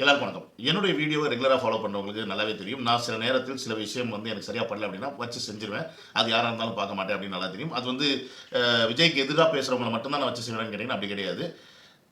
எல்லாருக்கும் வணக்கம். என்னுடைய வீடியோவை ரெகுலராக ஃபாலோ பண்ணுறவங்களுக்கு நல்லாவே தெரியும். நான் சில நேரத்தில் சில விஷயம் வந்து எனக்கு சரியாக பண்ணல அப்படின்னா வச்சு செஞ்சிருவேன். அது யாராக இருந்தாலும் பார்க்க மாட்டேன் அப்படின்னு நல்லா தெரியும். அது வந்து விஜய்க்கு எதிராக பேசுகிறவங்களை மட்டும்தான் நான் வச்சு செய்வேன்னு கேட்டிங்கன்னா அப்படி கிடையாது.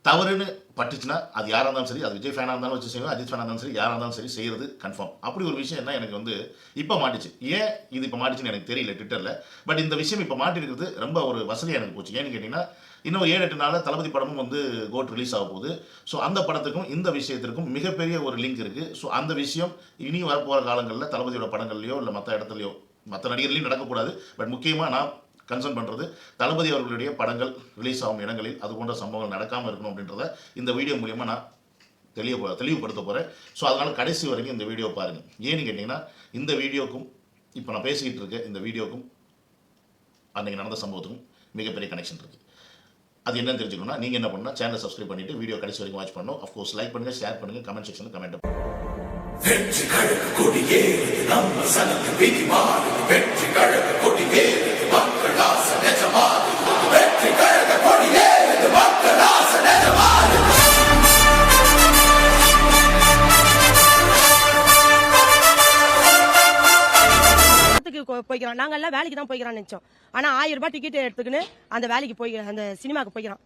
தவறுன்னு பட்டுச்சுன்னா அது யாராக இருந்தாலும் சரி அது விஜய் ஃபேனாக இருந்தாலும் வச்சு செய்வோம் அஜித் ஃபேனாக இருந்தாலும் சரி யாராக இருந்தாலும் சரி செய்கிறது கன்ஃபார்ம் அப்படி ஒரு விஷயம் என்ன எனக்கு வந்து இப்போ மாட்டிச்சு. ஏன் இது இப்போ மாட்டிச்சுன்னு எனக்கு தெரியல ட்விட்டரில் பட் இந்த விஷயம் இப்போ மாட்டிருக்கிறது ரொம்ப ஒரு வசதியாக எனக்கு போச்சு. ஏன்னு கேட்டிங்கன்னா இன்னும் ஏழு எட்டு நாளில் தளபதி படமும் வந்து கோட் ரிலீஸ் ஆக போகுது. ஸோ அந்த படத்துக்கும் இந்த விஷயத்திற்கும் மிகப்பெரிய ஒரு லிங்க் இருக்குது ஸோ அந்த விஷயம் இனி வரப்போகிற காலங்களில் தளபதியோட படங்கள்லையோ இல்லை மற்ற இடத்துலையோ மற்ற நடிகர்லையும் நடக்கக்கூடாது பட் முக்கியமாக நான் கன்சர்ன் பண்ணுறது தளபதி அவர்களுடைய படங்கள் ரிலீஸ் ஆகும் இடங்களில் அது போன்ற சம்பவங்கள் நடக்காமல் இருக்கணும் அப்படின்றத இந்த வீடியோ மூலியமாக நான் தெளிய தெளிவுபடுத்த போகிறேன் ஸோ அதனால் கடைசி வரைக்கும் இந்த வீடியோ பாருங்கள் ஏன்னு கேட்டிங்கன்னா இந்த வீடியோக்கும் இப்போ நான் பேசிக்கிட்டு இருக்க இந்த வீடியோக்கும் அன்றைக்கி நடந்த சம்பவத்துக்கும் மிகப்பெரிய கனெக்ஷன் இருக்குது அது என்னன்னு தெரிஞ்சுக்கணும்னா நீங்கள் என்ன பண்ணணும் சேனலை சப்ஸ்கிரைப் பண்ணிவிட்டு வீடியோ கடைசி வரைக்கும் வாட்ச் பண்ணணும். அஃப்கோர்ஸ் லைக் பண்ணுங்கள் ஷேர் பண்ணுங்கள் கமெண்ட் செக்ஷனில் கமெண்ட் வெற்றி கழக கொடியேறுது நம்ம சனத்து வெற்றி கழக கொடியேறுது போய்க்கிறோம் நாங்க எல்லாம் வேலைக்கு தான் போய்க்கிறோம்னு நினைச்சோம். ஆனா ஆயிரம் ரூபாய் டிக்கெட் எடுத்துக்கின்னு அந்த வேலைக்கு போய் அந்த சினிமாக்கு போய்க்கிறோம்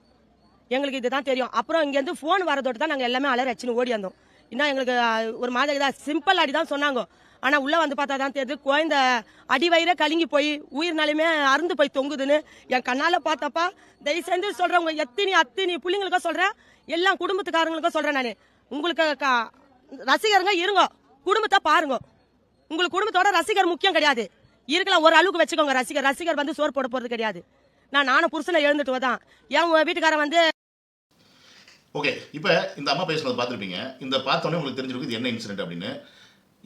எங்களுக்கு இதுதான் தெரியும். அப்புறம் இங்க இருந்து போன் வரதோடு தான் நாங்க எல்லாமே அலற அச்சுன்னு ஓடி வந்தோம். இன்னும் எங்களுக்கு ஒரு மாதிரி தான் சிம்பிள் அடி தான் சொன்னாங்க. ஆனால் உள்ளே வந்து பார்த்தா தான் தெரியுது. குழந்தை அடி வயிறே கலங்கி போய் உயிர்னாலுமே அருந்து போய் தொங்குதுன்னு. என் கண்ணால் பார்த்தப்பா தயவு செஞ்சு சொல்கிறவங்க உங்க எத்தினி அத்தினி பிள்ளைங்களுக்கும் சொல்கிறேன் எல்லா குடும்பத்துக்காரங்களுக்கும் சொல்கிறேன் நான். உங்களுக்கு க- ரசிகருங்க இருங்க. குடும்பத்தை பாருங்க. உங்களுக்கு குடும்பத்தோட ரசிகர் முக்கியம் கிடையாது. இருக்கலாம் ஒரு அளவுக்கு வச்சுக்கோங்க ரசிகர். ரசிகர் வந்து சோறு போட போகிறது கிடையாது. நான் நானும் புருஷனை எழுந்துட்டு தான் என் வீட்டுக்காரன் வந்து ஓகே இப்போ இந்த அம்மா பேசுனது பார்த்துருப்பீங்க. இந்த பார்த்தோன்னே உங்களுக்கு தெரிஞ்சிருக்கும் இது என்ன இன்சிடென்ட் அப்படின்னு.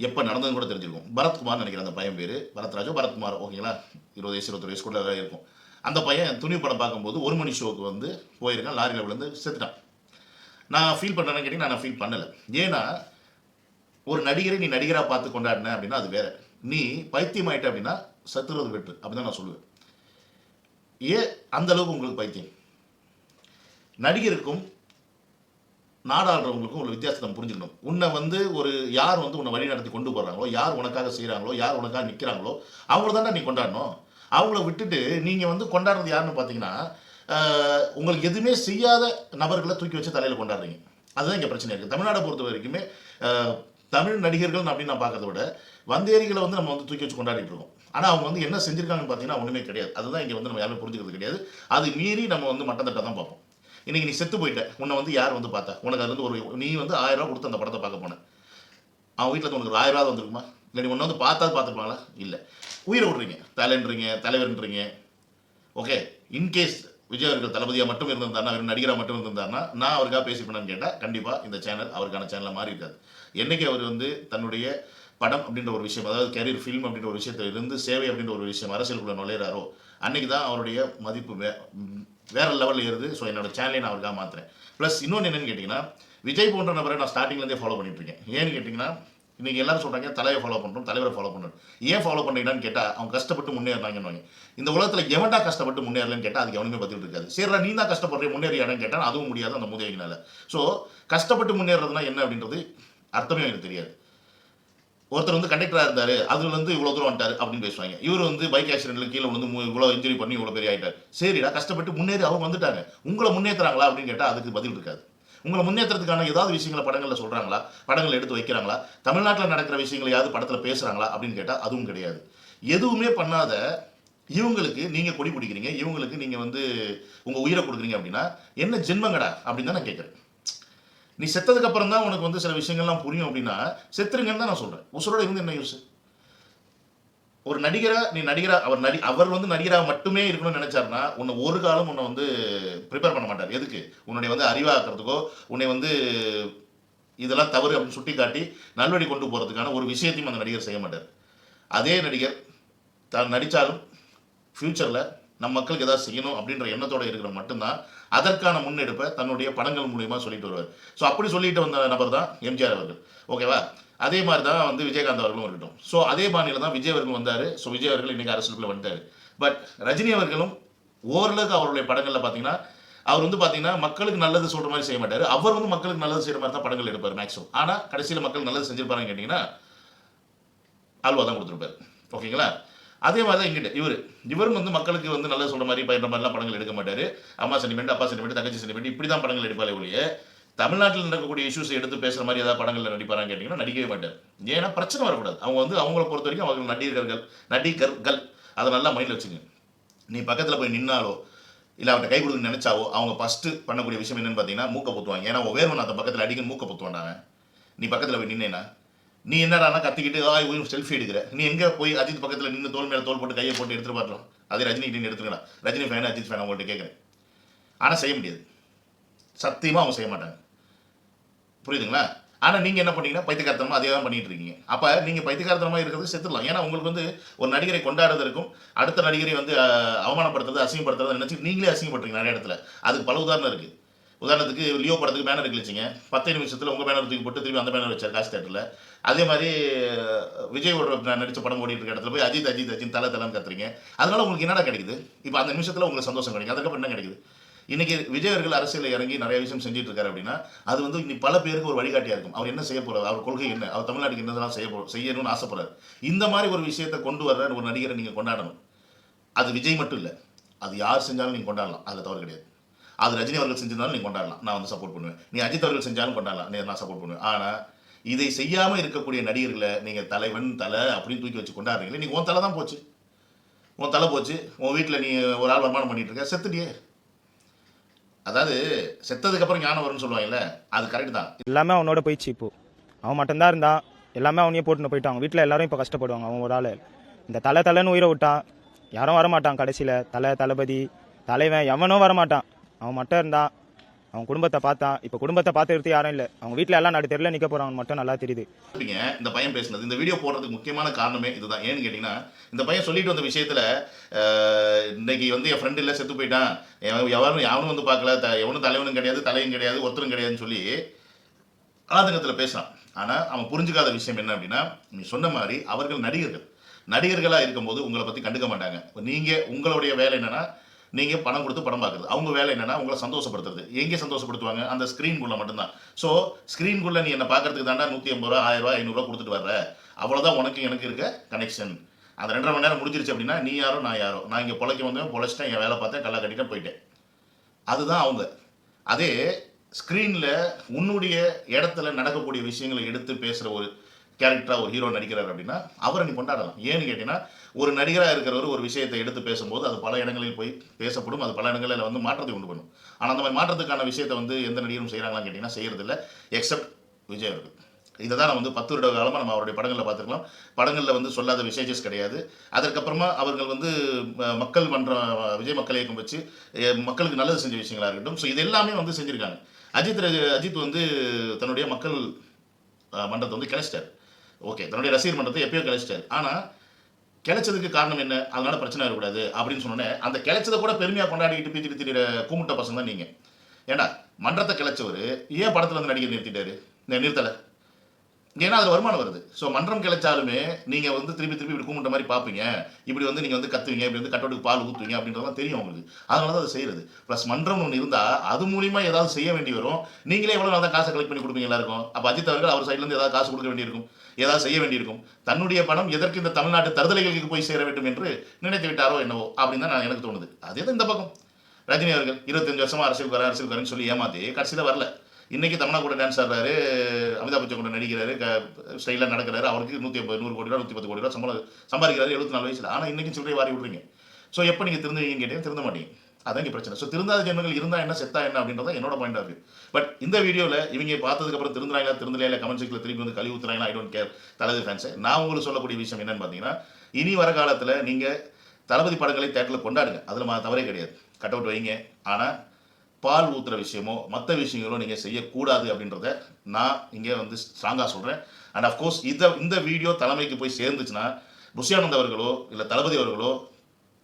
எப்போ நடந்ததுன்னு கூட தெரிஞ்சிருக்கும். பரத்குமார் நினைக்கிறேன் அந்த பையன் பேர். பரத்ராஜோ பரத்குமார் ஓகேங்களா? இருபது வயசு இருபத்தொரு வயசு கூட இருக்கும். அந்த பையன் துணி படம் பார்க்கும்போது ஒரு மணி ஷோக்கு வந்து போயிருக்கான். லாரியில் விழுந்து செத்துட்டான். நான் ஃபீல் பண்ணுறேன்னு கேட்டிங்கன்னா நான் ஃபீல் பண்ணலை. ஏன்னா ஒரு நடிகரை நீ நடிகராக பார்த்து கொண்டாடின அப்படின்னா அது வேற. நீ பைத்தியம் ஆயிட்ட அப்படின்னா சத்துறது வெற்று அப்படின்னு நான் சொல்லுவேன். ஏன் அந்த அளவுக்கு உங்களுக்கு பைத்தியம். நடிகருக்கும் நாடாளுறவங்களுக்கும் ஒரு வித்தியாசத்தை நம்ம புரிஞ்சுக்கணும். உன்னை வந்து ஒரு யார் வந்து உன்னை வழி நடத்தி கொண்டு போகிறாங்களோ யார் உனக்காக செய்கிறாங்களோ யார் உனக்காக நிற்கிறாங்களோ அவங்கள தானே நீ கொண்டாடணும். அவங்கள விட்டுட்டு நீங்கள் வந்து கொண்டாடுறது யாருன்னு பார்த்தீங்கன்னா உங்களுக்கு எதுவுமே செய்யாத நபர்களை தூக்கி வச்சு தலையில் கொண்டாடுறீங்க. அதுதான் இங்கே பிரச்சனை இருக்குது தமிழ்நாடை பொறுத்த வரைக்குமே தமிழ் நடிகர்கள் அப்படின்னு நான் பார்க்கறத விட வந்தேரிகளை வந்து நம்ம வந்து தூக்கி வச்சு கொண்டாடிட்டு இருக்கோம். ஆனால் அவங்க வந்து என்ன செஞ்சிருக்காங்கன்னு பார்த்தீங்கன்னா ஒன்றுமே கிடையாது. அதுதான் இங்கே வந்து நம்ம யாருமே புரிஞ்சுக்கிறது கிடையாது. அது மீறி நம்ம வந்து மட்டம் தட்டை தான் பார்ப்போம். இன்னைக்கு நீ செத்து போயிட்ட. உன்னை வந்து யார் வந்து பார்த்தா? உனக்கு அதுலேருந்து ஒரு நீ வந்து ஆயிரம் ரூபா கொடுத்து அந்த படத்தை பார்க்க போனேன் அவன் வீட்டில் உனக்கு ஒரு ஆயிரம் ரூபா வந்துருக்குமா? இல்லை நீ ஒன்று வந்து பார்த்தா பார்த்துருப்பாங்களா? இல்லை. உயிரை விட்றீங்க தலைன்றீங்க தலைவர்ன்றீங்க. ஓகே இன்கேஸ் விஜய் அவர்கள் தளபதியாக மட்டும் இருந்திருந்தாருன்னா அவர் நடிகராக மட்டும் இருந்திருந்தாருன்னா நான் அவருக்காக பேசிப்பேன்னு கேட்டால் கண்டிப்பாக இந்த சேனல் அவருக்கான சேனலாக மாறி இருக்காது என்னைக்கு அவர் வந்து தன்னுடைய படம் அப்படின்ற ஒரு விஷயம் அதாவது கேரியர் ஃபில்ம் அப்படின்ற ஒரு விஷயத்துல இருந்து சேவை அப்படின்ற ஒரு விஷயம் அரசியலுக்குள்ள நுழையிறாரோ அன்னைக்கு தான் அவருடைய மதிப்பு வேற லெவலில் ஏறுது. ஸோ என்னோட சேனலை நான் அவருக்காக மாற்றுறேன் ப்ளஸ் இன்னொன்று என்னென்னு கேட்டிங்கன்னா விஜய் போன்ற நபரை நான் ஸ்டார்டிங்லேருந்தே ஃபாலோ பண்ணிட்டுருக்கேன் ஏன்னு கேட்டிங்கன்னா இன்றைக்கி எல்லாரும் சொல்கிறாங்க தலையை ஃபாலோ பண்ணுறோம் தலைவரை ஃபாலோ பண்ணுறோம் ஏன் ஃபாலோ பண்ணுறீங்கன்னு கேட்டால் அவங்க கஷ்டப்பட்டு முன்னேறினாங்கன்னு இந்த உலகத்தில் எவன்டா கஷ்டப்பட்டு முன்னேறலன்னு கேட்டால் அதுக்கு எவனுமே பதில் இருக்காது. சரிடா நீ தான் கஷ்டப்படுற முன்னேறியானு கேட்டால் அதுவும் முடியாது அந்த முதலியினால் ஸோ கஷ்டப்பட்டு முன்னேறதுனா என்ன அப்படின்றது அர்த்தமே எனக்கு தெரியாது. ஒருத்தர் வந்து கண்டக்டராக இருந்தார் அதில் வந்து இவ்வளோ தூரம் வந்துட்டார் அப்படின்னு பேசுவாங்க. இவர் வந்து பைக் ஆக்சிடென்ட்ல கீழே வந்து இவ்வளோ இன்ஜுரி பண்ணி இவ்வளோ பெரிய ஆயிட்டார். சரிடா கஷ்டப்பட்டு முன்னேறி அவங்க வந்துட்டாங்க. உங்களை முன்னேற்றுறாங்களா அப்படின்னு கேட்டால் அதுக்கு பதில் இருக்காது. உங்களை முன்னேற்றத்துக்கான ஏதாவது விஷயங்களை படங்களில் சொல்கிறாங்களா படங்கள் எடுத்து வைக்கிறாங்களா? தமிழ்நாட்டில் நடக்கிற விஷயங்களையாவது படத்தில் பேசுகிறாங்களா அப்படின்னு கேட்டால் அதுவும் கிடையாது. எதுவுமே பண்ணாத இவங்களுக்கு நீங்கள் கொடி பிடிக்கிறீங்க இவங்களுக்கு நீங்கள் வந்து உங்கள் உயிரை கொடுக்குறீங்க அப்படின்னா என்ன ஜென்மங்கடா அப்படின்னு தான் நான் கேட்குறேன் நீ செத்ததுக்கு அப்புறம் தான் உனக்கு வந்து சில விஷயங்கள்லாம் புரியும் அப்படின்னா செத்துருங்கன்னு தான் நான் சொல்கிறேன் உசுரோட இருந்து என்ன யூஸ் ஒரு நடிகரா நீ நடிகரா அவர் நடி அவர் வந்து நடிகராக மட்டுமே இருக்கணும்னு நினைச்சாருன்னா உன்னை ஒரு காலம் உன்னை வந்து ப்ரிப்பேர் பண்ண மாட்டார். எதுக்கு? உன்னுடைய வந்து அறிவாக்குறதுக்கோ உன்னை வந்து இதெல்லாம் தவறு அப்படின்னு சுட்டி காட்டி நல்வழி கொண்டு போகிறதுக்கான ஒரு விஷயத்தையும் அந்த நடிகர் செய்ய மாட்டார். அதே நடிகர் தான் நடித்தாலும் ஃப்யூச்சரில் நம் மக்களுக்கு ஏதாவது செய்யணும் அப்படின்ற எண்ணத்தோடு இருக்கிற மட்டும்தான் அதற்கான முன்னெடுப்பை தன்னுடைய படங்கள் மூலியமா சொல்லிட்டு வருவார். ஸோ அப்படி சொல்லிட்டு வந்த நபர் தான் எம்ஜிஆர் அவர்கள். ஓகேவா அதே மாதிரி தான் வந்து விஜயகாந்த் அவர்களும் இருக்கட்டும். ஸோ அதே பாணியில் தான் விஜய் அவர்கள் வந்தார். ஸோ விஜய் அவர்கள் இன்றைக்கி அரசுக்குள்ளே வந்துட்டார். பட் ரஜினி அவர்களும் ஓரளவுக்கு அவருடைய படங்களில் பார்த்தீங்கன்னா அவர் வந்து பார்த்தீங்கன்னா மக்களுக்கு நல்லது சொல்கிற மாதிரி செய்ய மாட்டார். அவர் வந்து மக்களுக்கு நல்லது செய்கிற மாதிரி தான் படங்கள் எடுப்பார் மேக்ஸிமம் ஆனால் கடைசியில் மக்கள் நல்லது செஞ்சிருப்பாருன்னு கேட்டிங்கன்னா ஆல்வா தான் கொடுத்துருப்பாரு. ஓகேங்களா அதே மாதிரி தான் இங்கிட்ட இவர். இவரும் வந்து மக்களுக்கு வந்து நல்லா சொல்கிற மாதிரி பயின்ற மாதிரிலாம் படங்கள் எடுக்க மாட்டார். அம்மா சென்டிமெண்ட் அப்பா சென்டிமெண்ட் தங்கச்சி சென்டிமெண்ட் இப்படி தான் படங்கள் எடுப்பாலே ஒழிய தமிழ்நாட்டில் நடக்கக்கூடிய இஷ்யூஸ் எடுத்து பேசுகிற மாதிரி ஏதாவது படங்களில் நடிப்பாரான்னு கேட்டிங்கன்னா நடிக்கவே மாட்டார். ஏன்னா பிரச்சனை வரக்கூடாது. அவங்க வந்து அவங்கள பொறுத்த வரைக்கும் அவங்க நடிகர்கள் நடிகர்கள். அதை நல்லா மைண்டில் வச்சுங்க. நீ பக்கத்தில் போய் நின்னாலோ இல்லை அவட்ட கை கொடுக்க நினைச்சாவோ அவங்க ஃபஸ்ட்டு பண்ணக்கூடிய விஷயம் என்னன்னு பார்த்தீங்கன்னா மூக்க பொத்துவாங்க. ஏன்னா உன் ஒன்று அந்த பக்கத்தில் அடிக்க மூக்க பொத்துவாண்டாங்க நீ பக்கத்தில் போய் நின்னேனா நீ என்னடானா கத்திக்கிட்டு ஆய் உயிர் செல்ஃபி எடுக்கிற. நீ எங்கே போய் அஜித் பக்கத்தில் நின்று தோல் மேலே தோல் போட்டு கையை போட்டு எடுத்து பாடுறோம் அதே ரஜினி கிட்ட எடுத்துக்கலாம் ரஜினி ஃபேன் அஜித் ஃபேன் அவங்கள்ட்ட கேட்குறேன் ஆனால் செய்ய முடியாது. சத்தியமாக அவங்க செய்ய மாட்டாங்க. புரியுதுங்களா? ஆனால் நீங்கள் என்ன பண்ணீங்கன்னா பைத்தியக்காரத்தனமாக அதே தான் பண்ணிட்டு இருக்கீங்க. அப்போ நீங்கள் பைத்தியக்காரத்தனமாக இருக்கிறது செத்துடலாம். ஏன்னா உங்களுக்கு வந்து ஒரு நடிகரை கொண்டாடுறதுக்கும் அடுத்த நடிகரை வந்து அவமானப்படுத்துறது அசிங்கப்படுத்துறது நினச்சி நீங்களே அசிங்கப்படுறீங்க நிறைய இடத்துல. அதுக்கு பல உதாரணம் இருக்குது உதாரணத்துக்கு லியோ படத்துக்கு பேனர் கிழிச்சிங்க. பத்து நிமிஷத்தில் உங்கள் பேனர் தூக்கி போட்டு திரும்பி அந்த பேனர் வச்சார் காசு தேட்டரில் அதே மாதிரி விஜய் விஜயோட நடிச்ச படம் ஓடிட்டு இருக்க இடத்துல போய் அஜித் அஜித் அஜித் தலை தலைன்னு கத்துறீங்க. அதனால உங்களுக்கு என்னடா கிடைக்குது? இப்போ அந்த நிமிஷத்தில் உங்களுக்கு சந்தோஷம் கிடைக்கும் அதுக்கப்புறம் என்ன கிடைக்குது? இன்னைக்கு விஜய் அவர்கள் அரசியலில் இறங்கி நிறைய விஷயம் செஞ்சுட்டு இருக்காரு அப்படின்னா அது வந்து இன்னைக்கு பல பேருக்கு ஒரு வழிகாட்டியா இருக்கும். அவர் என்ன செய்ய போறாரு? அவர் கொள்கை என்ன? அவர் தமிழ்நாட்டுக்கு என்னதெல்லாம் செய்ய போ செய்யணும்னு ஆசைப்படுறாரு. இந்த மாதிரி ஒரு விஷயத்தை கொண்டு வர்ற ஒரு நடிகரை நீங்க கொண்டாடணும். அது விஜய் மட்டும் இல்லை. அது யார் செஞ்சாலும் நீங்க கொண்டாடலாம். அதில் தவறு கிடையாது. அது ரஜினி அவர்கள் செஞ்சிருந்தாலும் நீங்கள் கொண்டாடலாம். நான் வந்து சப்போர்ட் பண்ணுவேன். நீ அஜித் அவர்கள் செஞ்சாலும் கொண்டாடலாம். நீ நான் சப்போர்ட் பண்ணுவேன் ஆனா இதை செய்யாமல் இருக்கக்கூடிய நடிகர்களை நீங்கள் தலைவன் தலை அப்படின்னு தூக்கி வச்சு கொண்டாடுறீங்களே நீங்கள் உன் தலை தான் போச்சு. உன் தலை போச்சு உன் வீட்டில் நீ ஒரு ஆள் வருமானம் பண்ணிட்டு இருக்க செத்துட்டியே. அதாவது செத்ததுக்கப்புறம் ஞானம் வரும்னு சொல்லுவாங்கல்ல அது கரெக்ட் தான். எல்லாமே அவனோட போயிடுச்சு இப்போ. அவன் மட்டும்தான் இருந்தான் எல்லாமே அவனையே போட்டுன்னு போயிட்டான். வீட்டில் எல்லாரும் இப்போ கஷ்டப்படுவாங்க அவன் ஒரு ஆள். இந்த தலை தலைன்னு உயிரை விட்டான் யாரும் வரமாட்டான் கடைசியில். தலை தளபதி தலைவன் எவனும் வரமாட்டான். அவன் மட்டும் இருந்தான் அவன் குடும்பத்தை பார்த்தான் இப்போ குடும்பத்தை பார்த்து யாரும் இல்லை. அவங்க வீட்டில் எல்லாம் நடு தெருல நிற்க போகிறவங்க மட்டும் நல்லா தெரியுது. அப்படிங்க இந்த பையன் பேசுனது இந்த வீடியோ போடுறதுக்கு முக்கியமான காரணமே இதுதான். ஏன்னு கேட்டிங்கன்னா இந்த பையன் சொல்லிட்டு வந்த விஷயத்தில் இன்னைக்கு வந்து என் ஃப்ரெண்டு இல்லை செத்து போயிட்டான். எவரும் யாரும் வந்து பார்க்கல. த எவனும் தலைவனும் கிடையாது தலையும் கிடையாது ஒருத்தரும் கிடையாதுன்னு சொல்லி ஆதங்கத்தில் பேசுகிறான் ஆனால் அவன் புரிஞ்சுக்காத விஷயம் என்ன அப்படின்னா நீ சொன்ன மாதிரி அவர்கள் நடிகர்கள். நடிகர்களாக இருக்கும்போது உங்களை பற்றி கண்டுக்க மாட்டாங்க. நீங்கள் உங்களுடைய வேலை என்னன்னா நீங்கள் பணம் கொடுத்து படம் பார்க்குறது. அவங்க வேலை என்னென்னா உங்களை சந்தோஷப்படுத்துறது. எங்கே சந்தோஷப்படுத்துவாங்க? அந்த ஸ்க்ரீன்குள்ளே மட்டும்தான். ஸோ ஸ்க்ரீன்குள்ளே நீ என்ன பார்க்கறதுக்கு தாண்டா நூற்றி ஐம்பது ரூபா ஆயிரம் ரூபா ஐநூறுரூவா கொடுத்துட்டு வர்ற. அவ்வளோதான் உனக்கு எனக்கு இருக்க கனெக்ஷன் அந்த ரெண்டரை மணி நேரம் முடிஞ்சிருச்சு அப்படின்னா நீ யாரோ நான் யாரோ. நான் இங்கே பொழைக்க வந்தேன் பொழைச்சிட்டேன் என் வேலை பார்த்தேன் கல்லா கட்டிட்டேன் போயிட்டேன். அதுதான் அவங்க. அதே ஸ்க்ரீனில் உன்னுடைய இடத்துல நடக்கக்கூடிய விஷயங்களை எடுத்து பேசுகிற ஒரு கேரக்டராக ஒரு ஹீரோ நடிக்கிறார் அப்படின்னா அவரை நீ கொண்டாடலாம். ஏன்னு கேட்டிங்கன்னா ஒரு நடிகராக இருக்கிறவர் ஒரு விஷயத்தை எடுத்து பேசும்போது அது பல இடங்களில் போய் பேசப்படும் அது பல இடங்களில் வந்து மாற்றத்தை உண்டு பண்ணும். ஆனால் அந்த மாதிரி மாற்றத்துக்கான விஷயத்தை வந்து எந்த நடிகரும் செய்கிறாங்களான்னு கேட்டிங்கன்னா செய்யறதில்ல எக்ஸப்ட் விஜய் அவர்கள். இதை தான் நான் வந்து பத்து வருட காலமாக நம்ம அவருடைய படங்களில் பார்த்துருக்கலாம் படங்களில் வந்து சொல்லாத விசேஜஸ் கிடையாது. அதற்கப்புறமா அவர்கள் வந்து மக்கள் மன்ற விஜய் மக்கள் இயக்கம் வச்சு மக்களுக்கு நல்லது செஞ்ச விஷயங்களாக இருக்கட்டும். ஸோ இது எல்லாமே வந்து செஞ்சுருக்காங்க. அஜித் அஜித் வந்து தன்னுடைய மக்கள் மன்றத்தை வந்து கிளச்சிட்டார் ஓகே தன்னுடைய ரசிகர் மன்றத்தை எப்பயோ கிளச்சிட்டார். ஆனால் கிளச்சதுக்கு காரணம் என்ன? அதனால பிரச்சனை வரக்கூடாது அப்படின்னு சொன்னோன்னே அந்த கிளச்சதை கூட பெருமையாக கொண்டாடிக்கிட்டு பீச்சிட்டு திரிகிற கூமுட்ட பசங்க தான் நீங்கள் ஏன்னா மன்றத்தை கிளச்சவர் ஏன் படத்தில் வந்து நடிகர் நிறுத்திட்டாரு? நிறுத்தலை. ஏன்னா அதில் வருமானம் வருது. ஸோ மன்றம் கிளைச்சாலுமே நீங்கள் வந்து திருப்பி திருப்பி இப்படி கும்பிட்ட மாதிரி பார்ப்பீங்க. இப்படி வந்து நீங்கள் வந்து கத்துவீங்க இப்படி வந்து கட்டோட்டுக்கு பால் ஊற்றுவீங்க அப்படின்றதெல்லாம் தெரியும் உங்களுக்கு அதனால தான் அதை செய்கிறது ப்ளஸ் மன்றம் ஒன்று இருந்தால் அது மூலிமா ஏதாவது செய்ய வேண்டி வரும். நீங்களே எவ்வளோ நல்லா காசை கலெக்ட் பண்ணி கொடுப்பீங்க எல்லாருக்கும்? அப்போ அஜித் அவர்கள் அவர் சைட்லேருந்து ஏதாவது காசு கொடுக்க வேண்டியிருக்கும். ஏதாவது செய்ய வேண்டியிருக்கும். தன்னுடைய பணம் எதற்கு இந்த தமிழ்நாட்டு தருதலைகளுக்கு போய் சேர வேண்டும் என்று நினைத்து விட்டாரோ என்னவோ அப்படின்னு தான் நான் எனக்கு தோணுது. அதே தான் இந்த பக்கம். ரஜினி அவர்கள் இருபத்தஞ்சு வருஷமாக அரசியல் அரசியல் வரேன்னு சொல்லி ஏமாத்தி கடைசியில் வரல. இன்னைக்கு தமிழா கூட டான்ஸ் ஆடுறாரு அமிதாப் பச்சன் கூட நடிக்கிறாரு ஸ்டைலாக நடக்கிறாரு. அவருக்கு நூற்றி ஐம்பது நூறு கோடி ரூபா நூற்றி பத்து கோடி ரூபா சம்பளம் சம்பாதிக்கிறாரு எழுபத்தி நாலு வயசில். ஆனால் இன்னைக்கு சில்லறை வாரி விடுறீங்க. ஸோ எப்போ நீங்கள் திருந்துவீங்கன்னு கேட்டீங்க திருந்த மாட்டீங்க. அதான் இங்கே பிரச்சனை. ஸோ திருந்தாத ஜென்மங்கள் இருந்தால் என்ன செத்தா என்ன அப்படின்றத என்னோட பாயிண்ட் ஆஃப் வியூ பட் இந்த வீடியோவில் இவங்க பார்த்ததுக்கப்புறம் திருந்துறாங்களா திருந்தலையா இல்லை கமெண்ட் செக்ல திரும்பி வந்து கழுவி ஊத்துறாங்களா ஐ டோன்ட் கேர் தளபதி ஃபேன்ஸை நான் உங்களுக்கு சொல்லக்கூடிய விஷயம் என்னன்னு பார்த்தீங்கன்னா இனி வர காலத்தில் நீங்கள் தளபதி படங்களை தேட்டரில் கொண்டாடுங்க. அதில் மா தவறே கிடையாது. கட் அவுட் வைங்க. ஆனால் பால் ஊத்துற விஷயமோ மற்ற விஷயங்களோ நீங்கள் செய்யக்கூடாது அப்படின்றத நான் இங்கே வந்து ஸ்ட்ராங்காக சொல்கிறேன் அண்ட் அஃப்கோர்ஸ் இதை இந்த வீடியோ தலைமைக்கு போய் சேர்ந்துச்சுன்னா புஷியானந்த் அவர்களோ இல்லை தளபதி அவர்களோ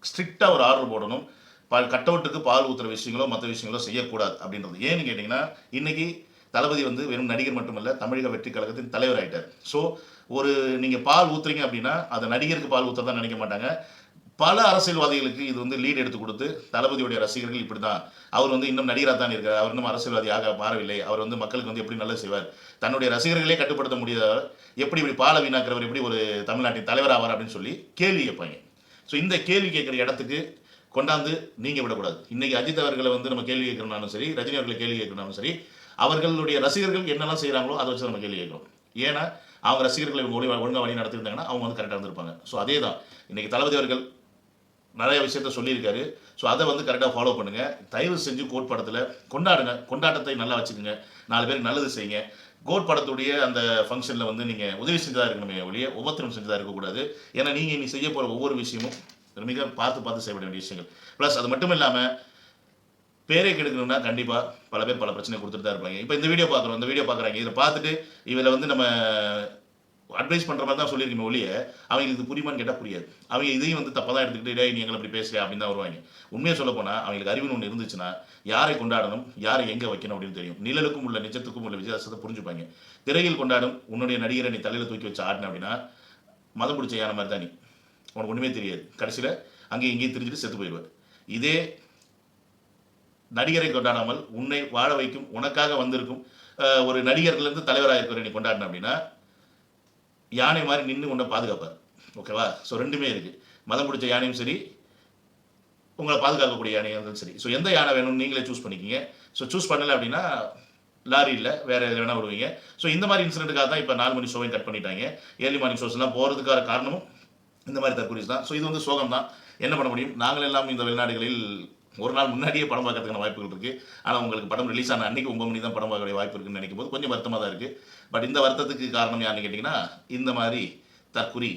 ஸ்ட்ரிக்டாக ஒரு ஆர்டர் போடணும். பால் கட் அவுட்டுக்கு பால் ஊத்துற விஷயங்களோ மற்ற விஷயங்களோ செய்யக்கூடாது அப்படின்றது. ஏன்னு கேட்டிங்கன்னா இன்னைக்கு தளபதி வந்து வெறும் நடிகர் மட்டுமல்ல தமிழக வெற்றி கழகத்தின் தலைவர் ஆயிட்டார். ஸோ ஒரு நீங்கள் பால் ஊத்துறீங்க அப்படின்னா அதை நடிகருக்கு பால் ஊத்துறதா நினைக்க மாட்டாங்க. பல அரசியல்வாதிகளுக்கு இது வந்து லீட் எடுத்து கொடுத்து தளபதியுடைய ரசிகர்கள் இப்படி தான் அவர் வந்து இன்னும் நடிகராக தான் இருக்கார். அவர் இன்னும் அரசியல்வாதியாக மாறவில்லை. அவர் வந்து மக்களுக்கு வந்து எப்படி நல்லது செய்வார்? தன்னுடைய ரசிகர்களே கட்டுப்படுத்த முடியாதவர். எப்படி இப்படி பால வீணாக்கிறவர்? எப்படி ஒரு தமிழ்நாட்டின் தலைவர் ஆவார்? அப்படின்னு சொல்லி கேள்வி கேட்பாங்க. ஸோ இந்த கேள்வி கேட்குற இடத்துக்கு கொண்டாந்து நீங்கள் விடக்கூடாது. இன்னைக்கு அஜித் அவர்களை வந்து நம்ம கேள்வி கேட்கறனாலும் சரி ரஜினி அவர்களை கேள்வி கேட்கறனாலும் சரி அவர்களுடைய ரசிகர்கள் என்னெல்லாம் செய்கிறாங்களோ அதை வச்சு நம்ம கேள்வி கேட்கணும் ஏன்னா அவங்க ரசிகர்களை இவங்க ஒழுங்காக வழி நடத்திருந்தாங்கன்னா அவங்க வந்து கரெக்டாக இருந்திருப்பாங்க. ஸோ அதே தான் இன்னைக்கு தளபதி அவர்கள் நிறைய விஷயத்த சொல்லியிருக்காரு. ஸோ அதை வந்து கரெக்டாக ஃபாலோ பண்ணுங்க. தயவு செஞ்சு கோட் படத்தில் கொண்டாடுங்க. கொண்டாட்டத்தை நல்லா வச்சுக்கோங்க. நாலு பேருக்கு நல்லது செய்யுங்க. கோட் படத்துடைய அந்த ஃபங்க்ஷனில் வந்து நீங்கள் உதவி செஞ்சதாக இருக்கணுமே ஒழிய உபத்திரம் செஞ்சதாக இருக்கக்கூடாது. ஏன்னா நீங்கள் இனி செய்ய போகிற ஒவ்வொரு விஷயமும் மிக பார்த்து பார்த்து செய்ய வேண்டிய விஷயங்கள். ப்ளஸ் அது மட்டும் இல்லாமல் பேரை கெடுக்கணும்னா கண்டிப்பாக பல பேர் பல பிரச்சனை கொடுத்துட்டு தான் இருப்பாங்க. இப்போ இந்த வீடியோ பார்க்குறோம் இந்த வீடியோ பார்க்குறாங்க. இதை பார்த்துட்டு இதில் வந்து நம்ம அட்வைஸ் பண்ணுற மாதிரி தான் சொல்லியிருக்கேன் ஒழிய அவங்களுக்கு இது புரியுமான்னு கேட்டால் புரியாது. அவங்க இதையும் வந்து தப்பாக தான் எடுத்துக்கிட்டு டேய் நீ எங்களை அப்படி பேசுறியா அப்படின்னு தான் வருவாங்க. உண்மையை சொல்ல போனால் அவங்களுக்கு அறிவுன்னு ஒன்று இருந்துச்சுன்னா யாரை கொண்டாடணும் யாரை எங்கே வைக்கணும் அப்படின்னு தெரியும். நிழலுக்கும் உள்ள நிஜத்துக்கும் உள்ள வித்தியாசத்தை புரிஞ்சுப்பாங்க. திரையில் கொண்டாடும் உன்னுடைய நடிகரை நீ தலையில் தூக்கி வச்சு ஆடின அப்படின்னா மதம் பிடிச்ச யானை மாதிரி தான் நீ. உனக்கு ஒன்றுமே தெரியாது. கடைசியில் அங்கேயும் இங்கேயும் தெரிஞ்சுட்டு செத்து போயிடுவார் இதே நடிகரை கொண்டாடாமல் உன்னை வாழ வைக்கும் உனக்காக வந்திருக்கும் ஒரு நடிகர்லேருந்து தலைவராக இருக்கிற நீ கொண்டாடின அப்படின்னா யானை மாதிரி நின்று உன்னை பாதுகாப்பார். ஓகேவா? ஸோ ரெண்டுமே இருக்குது மதம் பிடிச்ச யானையும் சரி உங்களை பாதுகாக்கக்கூடிய யானையாக இருந்தாலும் சரி. ஸோ எந்த யானை வேணும்னு நீங்களே சூஸ் பண்ணிக்கிங்க. ஸோ சூஸ் பண்ணலை அப்படின்னா லாரி இல்லை வேறு எது வேணால் விடுவீங்க ஸோ இந்த மாதிரி இன்சிடென்ட்டுக்காக தான் இப்போ நாலு மணி ஷோவையும் கட் பண்ணிட்டாங்க. ஏர்லி மார்னிங் ஷோஸ்லாம் போகிறதுக்கான காரணமும் இந்த மாதிரி தற்கொலை தான். ஸோ இது வந்து சோகம் தான். என்ன பண்ண முடியும்? நாங்கள் எல்லாம் இந்த வெளிநாடுகளில் ஒரு நாள் முன்னாடியே படம் பார்க்கறதுக்கான வாய்ப்புகள் இருக்குது ஆனால் உங்களுக்கு படம் ரிலீஸ் ஆன அன்றைக்கி ஒம்பது மணி தான் படம் பார்க்கக்கூடிய வாய்ப்பு இருக்குன்னு நினைக்கும் போது கொஞ்சம் வருத்தமாக தான் இருக்குது பட் இந்த வருத்தத்துக்கு காரணம் யாருன்னு கேட்டிங்கன்னா இந்த மாதிரி தற்குறி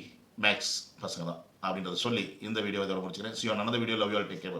மேக்ஸ் பசங்க தான் அப்படின்றத சொல்லி இந்த வீடியோ இதோட முடிச்சுக்கிறேன். சியோ நடந்த video love you all take care